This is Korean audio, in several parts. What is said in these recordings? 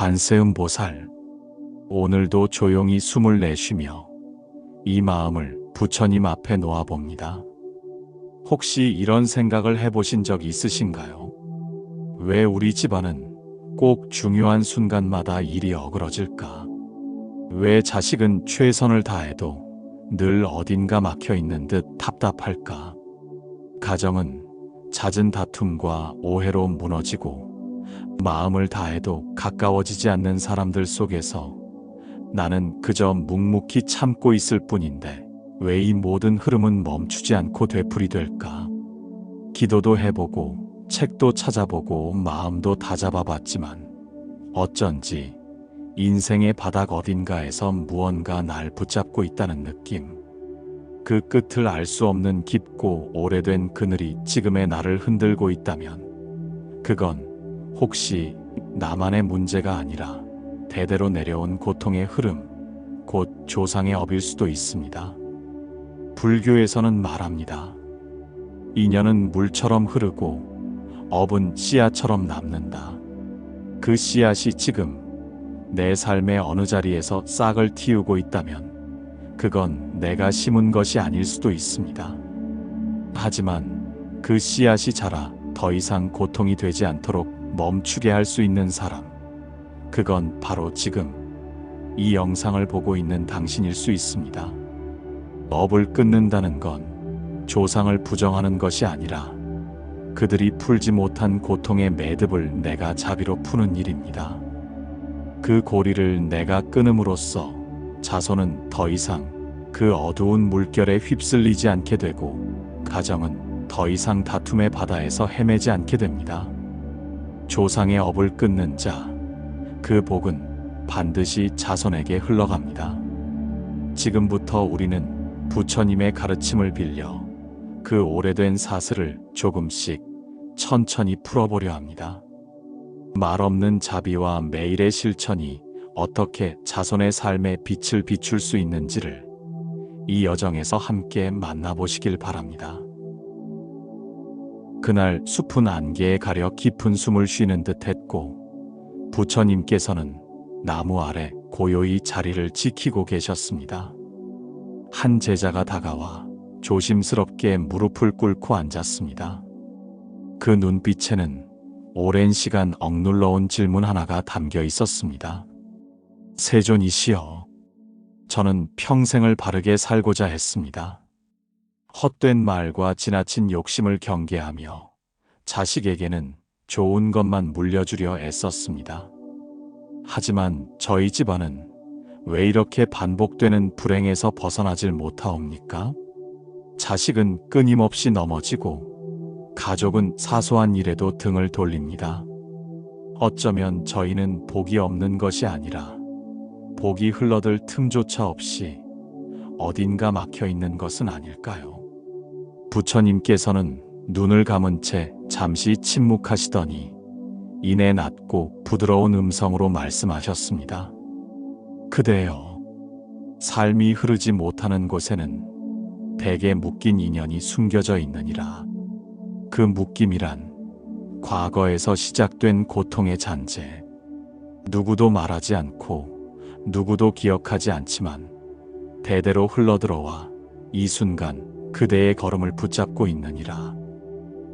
관세음 보살, 오늘도 조용히 숨을 내쉬며 이 마음을 부처님 앞에 놓아봅니다. 혹시 이런 생각을 해보신 적 있으신가요? 왜 우리 집안은 꼭 중요한 순간마다 일이 어그러질까? 왜 자식은 최선을 다해도 늘 어딘가 막혀 있는 듯 답답할까? 가정은 잦은 다툼과 오해로 무너지고 마음을 다해도 가까워지지 않는 사람들 속에서 나는 그저 묵묵히 참고 있을 뿐인데 왜 이 모든 흐름은 멈추지 않고 되풀이 될까? 기도도 해보고 책도 찾아보고 마음도 다잡아 봤지만 어쩐지 인생의 바닥 어딘가에서 무언가 날 붙잡고 있다는 느낌. 그 끝을 알 수 없는 깊고 오래된 그늘이 지금의 나를 흔들고 있다면 그건 혹시 나만의 문제가 아니라 대대로 내려온 고통의 흐름, 곧 조상의 업일 수도 있습니다. 불교에서는 말합니다. 인연은 물처럼 흐르고 업은 씨앗처럼 남는다. 그 씨앗이 지금 내 삶의 어느 자리에서 싹을 틔우고 있다면 그건 내가 심은 것이 아닐 수도 있습니다. 하지만 그 씨앗이 자라 더 이상 고통이 되지 않도록 멈추게 할 수 있는 사람. 그건 바로 지금 이 영상을 보고 있는 당신일 수 있습니다. 업을 끊는다는 건 조상을 부정하는 것이 아니라 그들이 풀지 못한 고통의 매듭을 내가 자비로 푸는 일입니다. 그 고리를 내가 끊음으로써 자손은 더 이상 그 어두운 물결에 휩쓸리지 않게 되고 가정은 더 이상 다툼의 바다에서 헤매지 않게 됩니다. 조상의 업을 끊는 자, 그 복은 반드시 자손에게 흘러갑니다. 지금부터 우리는 부처님의 가르침을 빌려 그 오래된 사슬을 조금씩 천천히 풀어보려 합니다. 말 없는 자비와 매일의 실천이 어떻게 자손의 삶에 빛을 비출 수 있는지를 이 여정에서 함께 만나보시길 바랍니다. 그날 숲은 안개에 가려 깊은 숨을 쉬는 듯 했고 부처님께서는 나무 아래 고요히 자리를 지키고 계셨습니다. 한 제자가 다가와 조심스럽게 무릎을 꿇고 앉았습니다. 그 눈빛에는 오랜 시간 억눌러온 질문 하나가 담겨 있었습니다. 세존이시여, 저는 평생을 바르게 살고자 했습니다. 헛된 말과 지나친 욕심을 경계하며 자식에게는 좋은 것만 물려주려 애썼습니다. 하지만 저희 집안은 왜 이렇게 반복되는 불행에서 벗어나질 못하옵니까? 자식은 끊임없이 넘어지고 가족은 사소한 일에도 등을 돌립니다. 어쩌면 저희는 복이 없는 것이 아니라 복이 흘러들 틈조차 없이 어딘가 막혀 있는 것은 아닐까요? 부처님께서는 눈을 감은 채 잠시 침묵하시더니 이내 낮고 부드러운 음성으로 말씀하셨습니다. 그대여, 삶이 흐르지 못하는 곳에는 대개 묶인 인연이 숨겨져 있느니라. 그 묶임이란 과거에서 시작된 고통의 잔재. 누구도 말하지 않고 누구도 기억하지 않지만 대대로 흘러들어와 이 순간 그대의 걸음을 붙잡고 있느니라.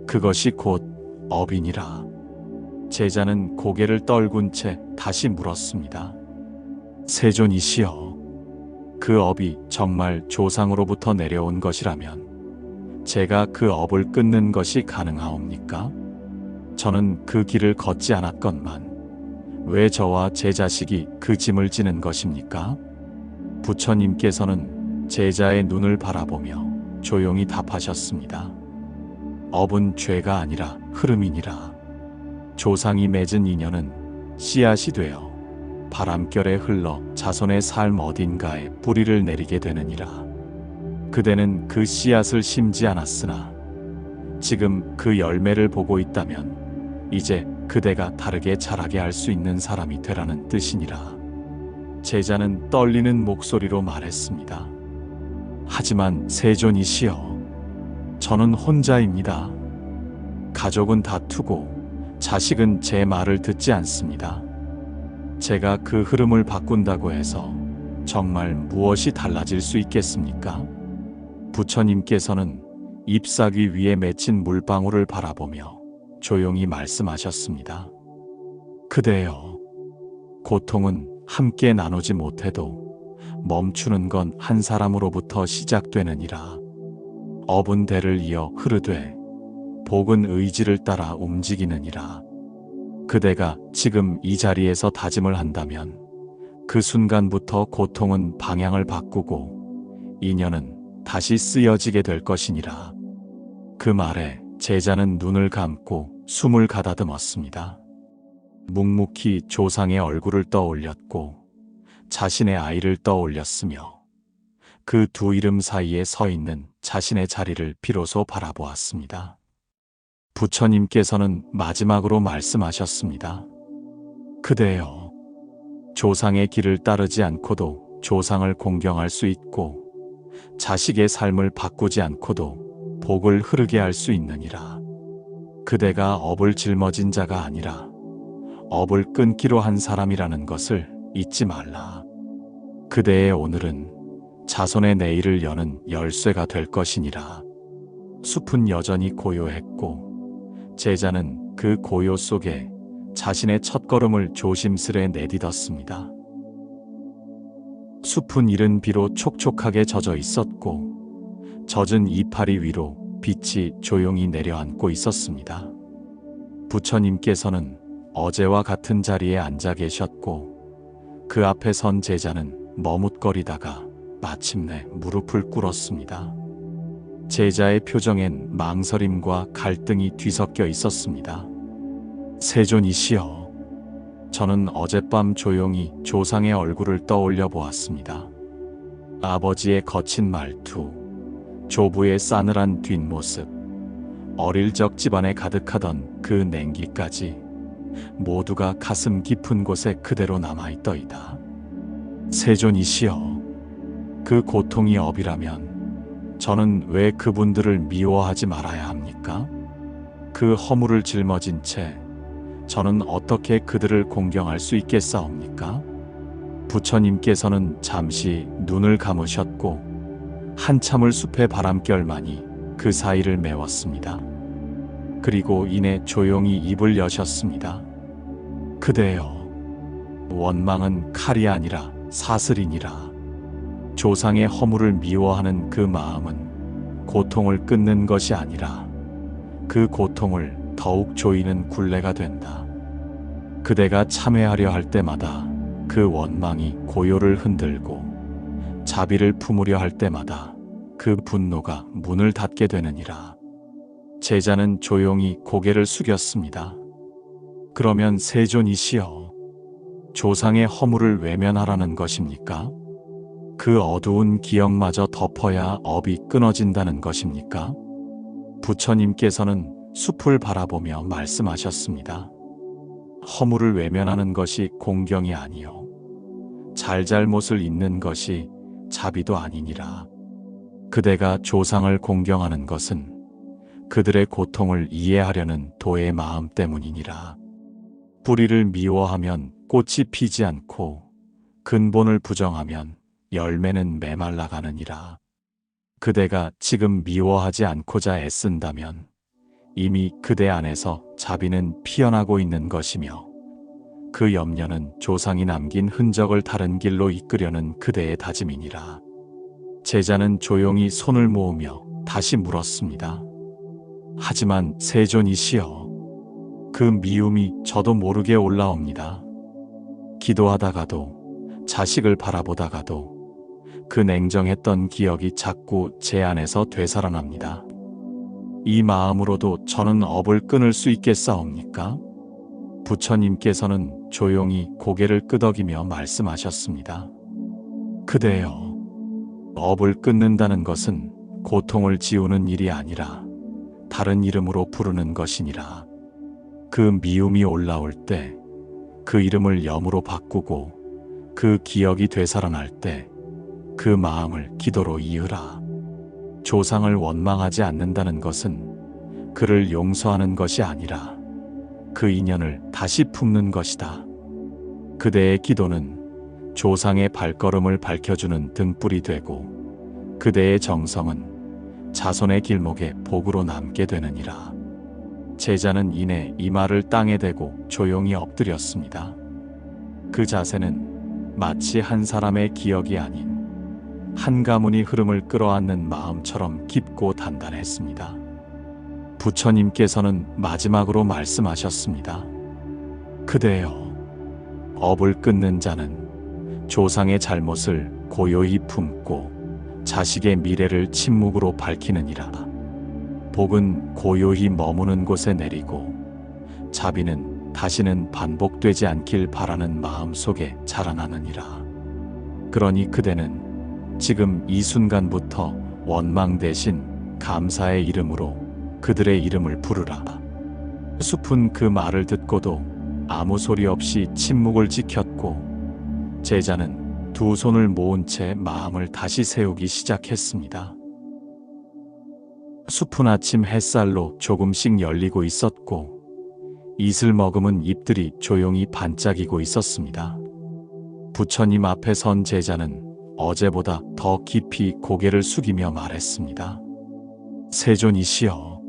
그것이 곧 업이니라. 제자는 고개를 떨군 채 다시 물었습니다. 세존이시여, 그 업이 정말 조상으로부터 내려온 것이라면 제가 그 업을 끊는 것이 가능하옵니까? 저는 그 길을 걷지 않았건만 왜 저와 제 자식이 그 짐을 지는 것입니까? 부처님께서는 제자의 눈을 바라보며 조용히 답하셨습니다. 업은 죄가 아니라 흐름이니라. 조상이 맺은 인연은 씨앗이 되어 바람결에 흘러 자손의 삶 어딘가에 뿌리를 내리게 되느니라. 그대는 그 씨앗을 심지 않았으나 지금 그 열매를 보고 있다면 이제 그대가 다르게 자라게 할 수 있는 사람이 되라는 뜻이니라. 제자는 떨리는 목소리로 말했습니다. 하지만 세존이시여, 저는 혼자입니다. 가족은 다투고 자식은 제 말을 듣지 않습니다. 제가 그 흐름을 바꾼다고 해서 정말 무엇이 달라질 수 있겠습니까? 부처님께서는 잎사귀 위에 맺힌 물방울을 바라보며 조용히 말씀하셨습니다. 그대여, 고통은 함께 나누지 못해도 멈추는 건 한 사람으로부터 시작되느니라. 업은 대를 이어 흐르되 복은 의지를 따라 움직이느니라. 그대가 지금 이 자리에서 다짐을 한다면 그 순간부터 고통은 방향을 바꾸고 인연은 다시 쓰여지게 될 것이니라. 그 말에 제자는 눈을 감고 숨을 가다듬었습니다. 묵묵히 조상의 얼굴을 떠올렸고 자신의 아이를 떠올렸으며 그 두 이름 사이에 서 있는 자신의 자리를 비로소 바라보았습니다. 부처님께서는 마지막으로 말씀하셨습니다. 그대여, 조상의 길을 따르지 않고도 조상을 공경할 수 있고, 자식의 삶을 바꾸지 않고도 복을 흐르게 할 수 있느니라. 그대가 업을 짊어진 자가 아니라 업을 끊기로 한 사람이라는 것을 잊지 말라. 그대의 오늘은 자손의 내일을 여는 열쇠가 될 것이니라. 숲은 여전히 고요했고 제자는 그 고요 속에 자신의 첫걸음을 조심스레 내딛었습니다. 숲은 이른 비로 촉촉하게 젖어 있었고 젖은 이파리 위로 빛이 조용히 내려앉고 있었습니다. 부처님께서는 어제와 같은 자리에 앉아 계셨고 그 앞에 선 제자는 머뭇거리다가 마침내 무릎을 꿇었습니다. 제자의 표정엔 망설임과 갈등이 뒤섞여 있었습니다. 세존이시여, 저는 어젯밤 조용히 조상의 얼굴을 떠올려 보았습니다. 아버지의 거친 말투, 조부의 싸늘한 뒷모습, 어릴 적 집안에 가득하던 그 냉기까지 모두가 가슴 깊은 곳에 그대로 남아있더이다. 세존이시여, 그 고통이 업이라면 저는 왜 그분들을 미워하지 말아야 합니까? 그 허물을 짊어진 채 저는 어떻게 그들을 공경할 수 있겠사옵니까? 부처님께서는 잠시 눈을 감으셨고 한참을 숲의 바람결만이 그 사이를 메웠습니다. 그리고 이내 조용히 입을 여셨습니다. 그대여, 원망은 칼이 아니라 사슬이니라. 조상의 허물을 미워하는 그 마음은 고통을 끊는 것이 아니라 그 고통을 더욱 조이는 굴레가 된다. 그대가 참회하려 할 때마다 그 원망이 고요를 흔들고 자비를 품으려 할 때마다 그 분노가 문을 닫게 되느니라. 제자는 조용히 고개를 숙였습니다. 그러면 세존이시여, 조상의 허물을 외면하라는 것입니까? 그 어두운 기억마저 덮어야 업이 끊어진다는 것입니까? 부처님께서는 숲을 바라보며 말씀하셨습니다. 허물을 외면하는 것이 공경이 아니요. 잘잘못을 잊는 것이 자비도 아니니라. 그대가 조상을 공경하는 것은 그들의 고통을 이해하려는 도의 마음 때문이니라. 뿌리를 미워하면 꽃이 피지 않고 근본을 부정하면 열매는 메말라가느니라. 그대가 지금 미워하지 않고자 애쓴다면 이미 그대 안에서 자비는 피어나고 있는 것이며 그 염려는 조상이 남긴 흔적을 다른 길로 이끄려는 그대의 다짐이니라. 제자는 조용히 손을 모으며 다시 물었습니다. 하지만 세존이시여, 그 미움이 저도 모르게 올라옵니다. 기도하다가도, 자식을 바라보다가도, 그 냉정했던 기억이 자꾸 제 안에서 되살아납니다. 이 마음으로도 저는 업을 끊을 수 있겠사옵니까? 부처님께서는 조용히 고개를 끄덕이며 말씀하셨습니다. 그대여, 업을 끊는다는 것은 고통을 지우는 일이 아니라 다른 이름으로 부르는 것이니라. 그 미움이 올라올 때 그 이름을 염으로 바꾸고 그 기억이 되살아날 때 그 마음을 기도로 이으라. 조상을 원망하지 않는다는 것은 그를 용서하는 것이 아니라 그 인연을 다시 품는 것이다. 그대의 기도는 조상의 발걸음을 밝혀주는 등불이 되고 그대의 정성은 자손의 길목에 복으로 남게 되느니라. 제자는 이내 이마를 땅에 대고 조용히 엎드렸습니다. 그 자세는 마치 한 사람의 기억이 아닌 한 가문이 흐름을 끌어안는 마음처럼 깊고 단단했습니다. 부처님께서는 마지막으로 말씀하셨습니다. 그대여, 업을 끊는 자는 조상의 잘못을 고요히 품고 자식의 미래를 침묵으로 밝히느니라. 복은 고요히 머무는 곳에 내리고 자비는 다시는 반복되지 않길 바라는 마음 속에 자라나느니라. 그러니 그대는 지금 이 순간부터 원망 대신 감사의 이름으로 그들의 이름을 부르라. 숲은 그 말을 듣고도 아무 소리 없이 침묵을 지켰고 제자는 두 손을 모은 채 마음을 다시 세우기 시작했습니다. 숲은 아침 햇살로 조금씩 열리고 있었고 이슬 머금은 잎들이 조용히 반짝이고 있었습니다. 부처님 앞에 선 제자는 어제보다 더 깊이 고개를 숙이며 말했습니다. 세존이시여,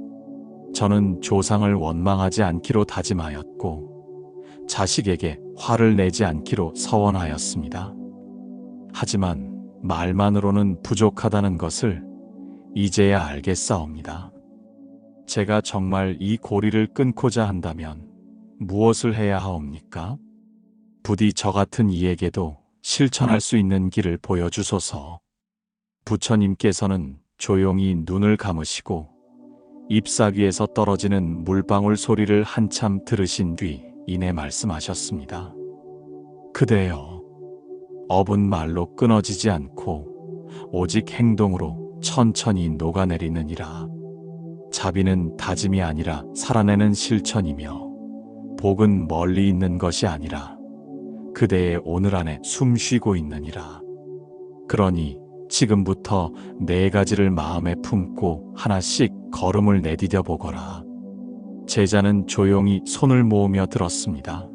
저는 조상을 원망하지 않기로 다짐하였고 자식에게 화를 내지 않기로 서원하였습니다. 하지만 말만으로는 부족하다는 것을 이제야 알겠사옵니다. 제가 정말 이 고리를 끊고자 한다면 무엇을 해야 하옵니까? 부디 저 같은 이에게도 실천할 수 있는 길을 보여주소서. 부처님께서는 조용히 눈을 감으시고 잎사귀에서 떨어지는 물방울 소리를 한참 들으신 뒤 이내 말씀하셨습니다. 그대여, 업은 말로 끊어지지 않고 오직 행동으로 천천히 녹아내리느니라. 자비는 다짐이 아니라 살아내는 실천이며 복은 멀리 있는 것이 아니라 그대의 오늘 안에 숨 쉬고 있느니라. 그러니 지금부터 네 가지를 마음에 품고 하나씩 걸음을 내디뎌 보거라. 제자는 조용히 손을 모으며 들었습니다.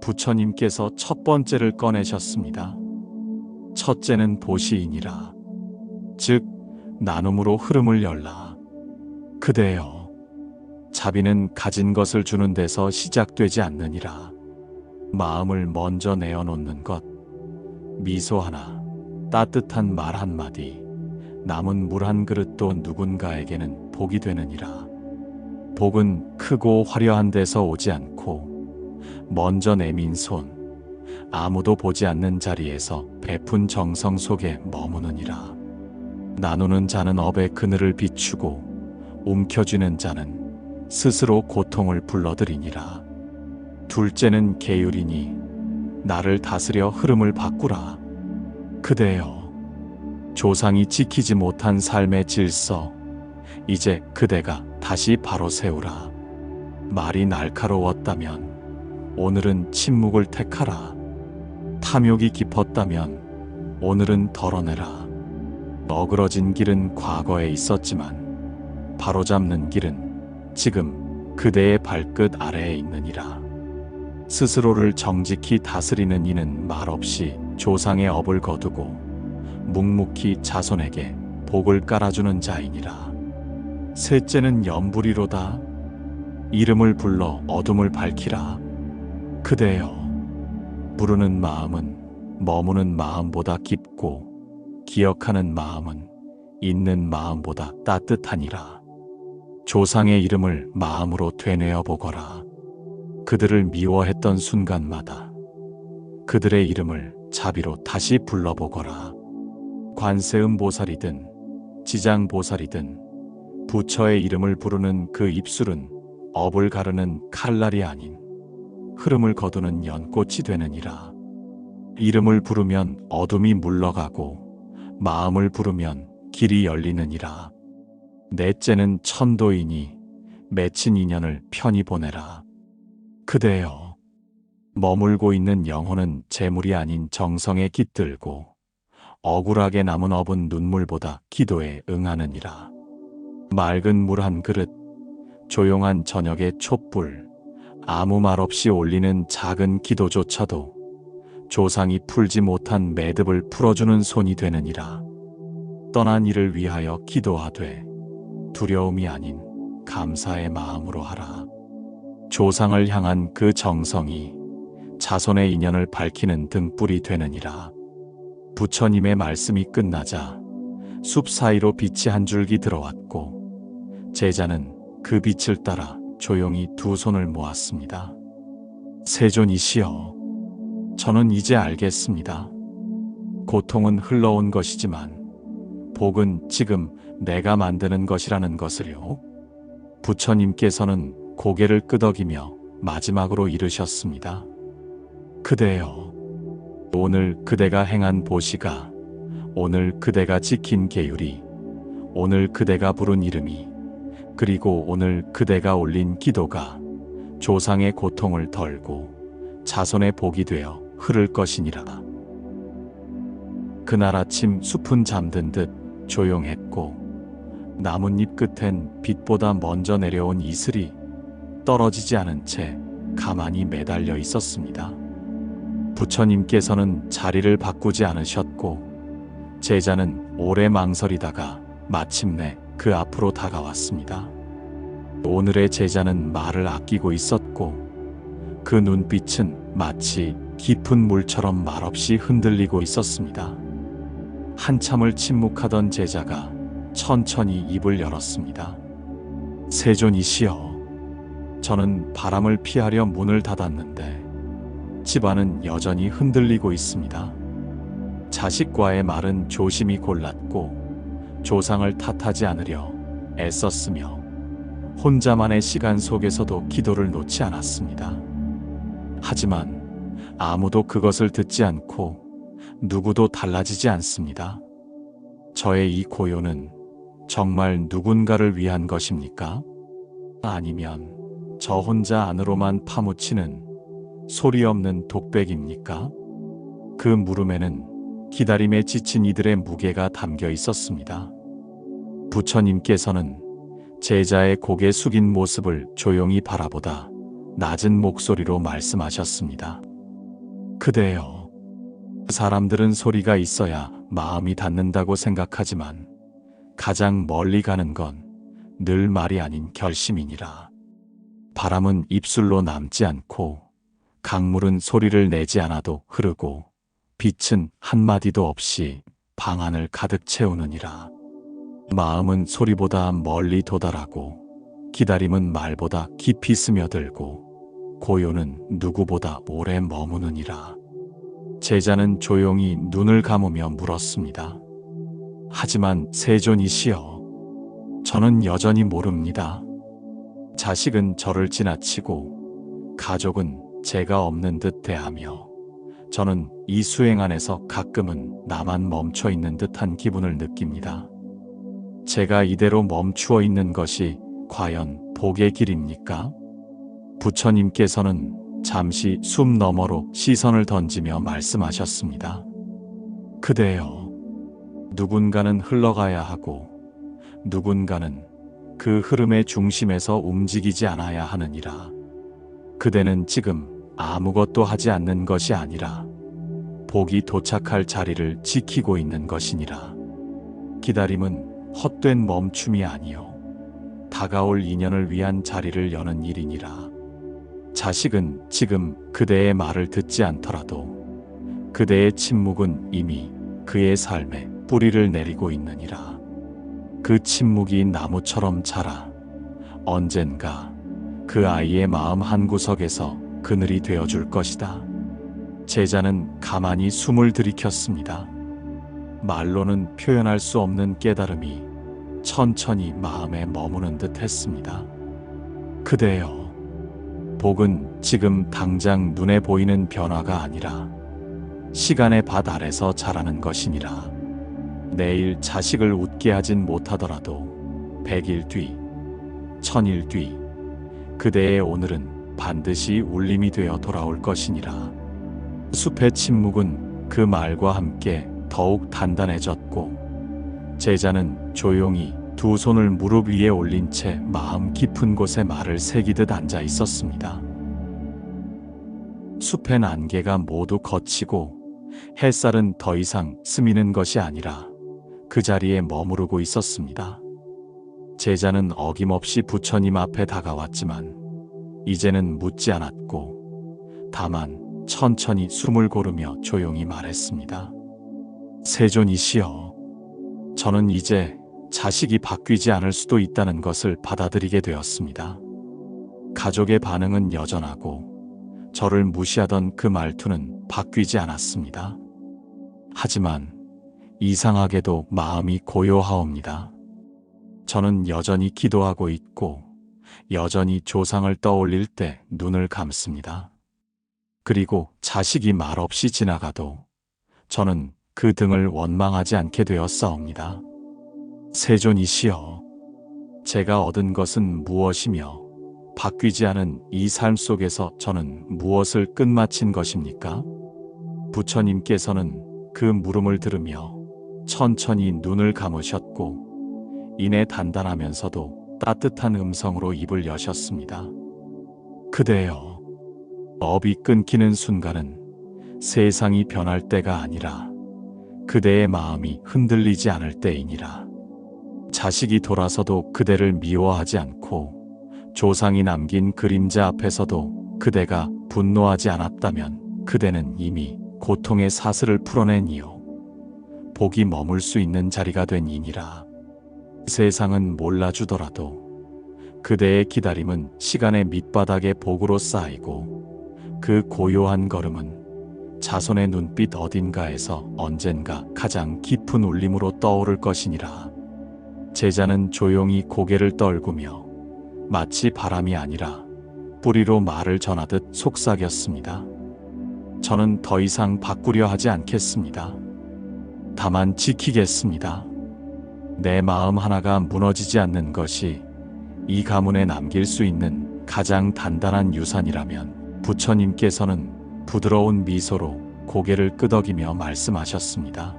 부처님께서 첫 번째를 꺼내셨습니다. 첫째는 보시이니라. 즉, 나눔으로 흐름을 열라. 그대여, 자비는 가진 것을 주는 데서 시작되지 않느니라. 마음을 먼저 내어놓는 것, 미소 하나, 따뜻한 말 한마디, 남은 물 한 그릇도 누군가에게는 복이 되느니라. 복은 크고 화려한 데서 오지 않고, 먼저 내민 손, 아무도 보지 않는 자리에서 베푼 정성 속에 머무느니라. 나누는 자는 업의 그늘을 비추고, 움켜쥐는 자는 스스로 고통을 불러들이니라. 둘째는 계율이니 나를 다스려 흐름을 바꾸라. 그대여, 조상이 지키지 못한 삶의 질서, 이제 그대가 다시 바로 세우라. 말이 날카로웠다면 오늘은 침묵을 택하라. 탐욕이 깊었다면 오늘은 덜어내라. 어그러진 길은 과거에 있었지만 바로잡는 길은 지금 그대의 발끝 아래에 있느니라. 스스로를 정직히 다스리는 이는 말없이 조상의 업을 거두고 묵묵히 자손에게 복을 깔아주는 자이니라. 셋째는 염불이로다. 이름을 불러 어둠을 밝히라. 그대여, 부르는 마음은 머무는 마음보다 깊고 기억하는 마음은 있는 마음보다 따뜻하니라. 조상의 이름을 마음으로 되뇌어 보거라. 그들을 미워했던 순간마다 그들의 이름을 자비로 다시 불러보거라. 관세음 보살이든 지장 보살이든 부처의 이름을 부르는 그 입술은 업을 가르는 칼날이 아닌 흐름을 거두는 연꽃이 되느니라. 이름을 부르면 어둠이 물러가고 마음을 부르면 길이 열리느니라. 넷째는 천도이니 맺힌 인연을 편히 보내라. 그대여, 머물고 있는 영혼은 재물이 아닌 정성에 깃들고 억울하게 남은 업은 눈물보다 기도에 응하느니라. 맑은 물 한 그릇, 조용한 저녁의 촛불, 아무 말 없이 올리는 작은 기도조차도 조상이 풀지 못한 매듭을 풀어주는 손이 되느니라. 떠난 이를 위하여 기도하되 두려움이 아닌 감사의 마음으로 하라. 조상을 향한 그 정성이 자손의 인연을 밝히는 등불이 되느니라. 부처님의 말씀이 끝나자 숲 사이로 빛이 한 줄기 들어왔고 제자는 그 빛을 따라 조용히 두 손을 모았습니다. 세존이시여, 저는 이제 알겠습니다. 고통은 흘러온 것이지만 복은 지금 내가 만드는 것이라는 것을요. 부처님께서는 고개를 끄덕이며 마지막으로 이르셨습니다. 그대여, 오늘 그대가 행한 보시가, 오늘 그대가 지킨 계율이, 오늘 그대가 부른 이름이, 그리고 오늘 그대가 올린 기도가 조상의 고통을 덜고 자손의 복이 되어 흐를 것이니라. 그날 아침 숲은 잠든 듯 조용했고 나뭇잎 끝엔 빛보다 먼저 내려온 이슬이 떨어지지 않은 채 가만히 매달려 있었습니다. 부처님께서는 자리를 바꾸지 않으셨고 제자는 오래 망설이다가 마침내 그 앞으로 다가왔습니다. 오늘의 제자는 말을 아끼고 있었고 그 눈빛은 마치 깊은 물처럼 말없이 흔들리고 있었습니다. 한참을 침묵하던 제자가 천천히 입을 열었습니다. 세존이시여, 저는 바람을 피하려 문을 닫았는데 집안은 여전히 흔들리고 있습니다. 자식과의 말은 조심히 골랐고 조상을 탓하지 않으려 애썼으며 혼자만의 시간 속에서도 기도를 놓지 않았습니다. 하지만 아무도 그것을 듣지 않고 누구도 달라지지 않습니다. 저의 이 고요는 정말 누군가를 위한 것입니까? 아니면 저 혼자 안으로만 파묻히는 소리 없는 독백입니까? 그 물음에는 기다림에 지친 이들의 무게가 담겨 있었습니다. 부처님께서는 제자의 고개 숙인 모습을 조용히 바라보다 낮은 목소리로 말씀하셨습니다. 그대여, 사람들은 소리가 있어야 마음이 닿는다고 생각하지만 가장 멀리 가는 건 늘 말이 아닌 결심이니라. 바람은 입술로 남지 않고 강물은 소리를 내지 않아도 흐르고 빛은 한마디도 없이 방 안을 가득 채우느니라. 마음은 소리보다 멀리 도달하고 기다림은 말보다 깊이 스며들고 고요는 누구보다 오래 머무느니라. 제자는 조용히 눈을 감으며 물었습니다. 하지만 세존이시여, 저는 여전히 모릅니다. 자식은 저를 지나치고 가족은 제가 없는 듯 대하며 저는 이 수행 안에서 가끔은 나만 멈춰 있는 듯한 기분을 느낍니다. 제가 이대로 멈추어 있는 것이 과연 복의 길입니까? 부처님께서는 잠시 숲 너머로 시선을 던지며 말씀하셨습니다. 그대여, 누군가는 흘러가야 하고, 누군가는 그 흐름의 중심에서 움직이지 않아야 하느니라. 그대는 지금 아무것도 하지 않는 것이 아니라, 복이 도착할 자리를 지키고 있는 것이니라. 기다림은 헛된 멈춤이 아니요. 다가올 인연을 위한 자리를 여는 일이니라. 자식은 지금 그대의 말을 듣지 않더라도 그대의 침묵은 이미 그의 삶에 뿌리를 내리고 있느니라. 그 침묵이 나무처럼 자라 언젠가 그 아이의 마음 한구석에서 그늘이 되어줄 것이다. 제자는 가만히 숨을 들이켰습니다. 말로는 표현할 수 없는 깨달음이 천천히 마음에 머무는 듯 했습니다. 그대여, 복은 지금 당장 눈에 보이는 변화가 아니라 시간의 밭 아래서 자라는 것이니라. 내일 자식을 웃게 하진 못하더라도 백일 뒤, 천일 뒤, 그대의 오늘은 반드시 울림이 되어 돌아올 것이니라. 숲의 침묵은 그 말과 함께 더욱 단단해졌고, 제자는 조용히 두 손을 무릎 위에 올린 채 마음 깊은 곳에 말을 새기듯 앉아 있었습니다. 숲엔 안개가 모두 걷히고 햇살은 더 이상 스미는 것이 아니라 그 자리에 머무르고 있었습니다. 제자는 어김없이 부처님 앞에 다가왔지만 이제는 묻지 않았고 다만 천천히 숨을 고르며 조용히 말했습니다. 세존이시여, 저는 이제 자식이 바뀌지 않을 수도 있다는 것을 받아들이게 되었습니다. 가족의 반응은 여전하고 저를 무시하던 그 말투는 바뀌지 않았습니다. 하지만 이상하게도 마음이 고요하옵니다. 저는 여전히 기도하고 있고 여전히 조상을 떠올릴 때 눈을 감습니다. 그리고 자식이 말없이 지나가도 저는 그 등을 원망하지 않게 되었사옵니다. 세존이시여, 제가 얻은 것은 무엇이며 바뀌지 않은 이 삶 속에서 저는 무엇을 끝마친 것입니까? 부처님께서는 그 물음을 들으며 천천히 눈을 감으셨고 이내 단단하면서도 따뜻한 음성으로 입을 여셨습니다. 그대여, 업이 끊기는 순간은 세상이 변할 때가 아니라 그대의 마음이 흔들리지 않을 때이니라. 자식이 돌아서도 그대를 미워하지 않고 조상이 남긴 그림자 앞에서도 그대가 분노하지 않았다면 그대는 이미 고통의 사슬을 풀어낸 이요. 복이 머물 수 있는 자리가 된 이니라. 세상은 몰라주더라도 그대의 기다림은 시간의 밑바닥에 복으로 쌓이고 그 고요한 걸음은 자손의 눈빛 어딘가에서 언젠가 가장 깊은 울림으로 떠오를 것이니라. 제자는 조용히 고개를 떨구며 마치 바람이 아니라 뿌리로 말을 전하듯 속삭였습니다. 저는 더 이상 바꾸려 하지 않겠습니다. 다만 지키겠습니다. 내 마음 하나가 무너지지 않는 것이 이 가문에 남길 수 있는 가장 단단한 유산이라면 부처님께서는 부드러운 미소로 고개를 끄덕이며 말씀하셨습니다.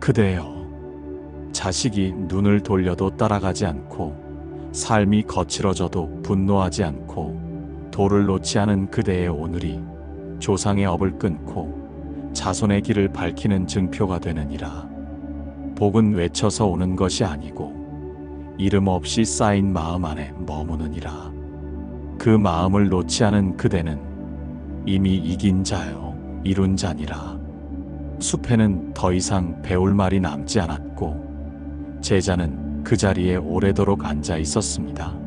그대여, 자식이 눈을 돌려도 따라가지 않고 삶이 거칠어져도 분노하지 않고 도를 놓지 않은 그대의 오늘이 조상의 업을 끊고 자손의 길을 밝히는 증표가 되느니라. 복은 외쳐서 오는 것이 아니고 이름 없이 쌓인 마음 안에 머무느니라. 그 마음을 놓지 않은 그대는 이미 이긴 자요, 이룬 자니라. 숲에는 더 이상 배울 말이 남지 않았고 제자는 그 자리에 오래도록 앉아 있었습니다.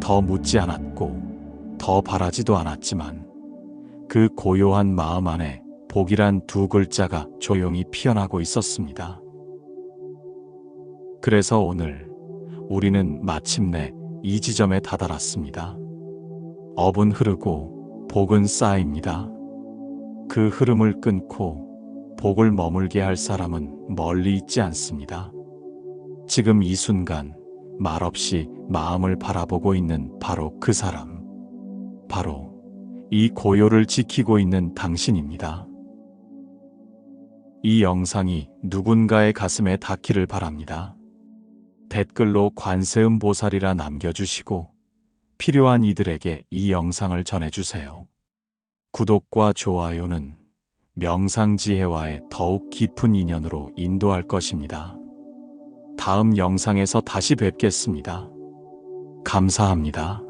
더 묻지 않았고 더 바라지도 않았지만 그 고요한 마음 안에 복이란 두 글자가 조용히 피어나고 있었습니다. 그래서 오늘 우리는 마침내 이 지점에 다다랐습니다. 업은 흐르고 복은 쌓입니다. 그 흐름을 끊고 복을 머물게 할 사람은 멀리 있지 않습니다. 지금 이 순간 말없이 마음을 바라보고 있는 바로 그 사람. 바로 이 고요를 지키고 있는 당신입니다. 이 영상이 누군가의 가슴에 닿기를 바랍니다. 댓글로 관세음 보살이라 남겨주시고 필요한 이들에게 이 영상을 전해주세요. 구독과 좋아요는 명상지혜와의 더욱 깊은 인연으로 인도할 것입니다. 다음 영상에서 다시 뵙겠습니다. 감사합니다.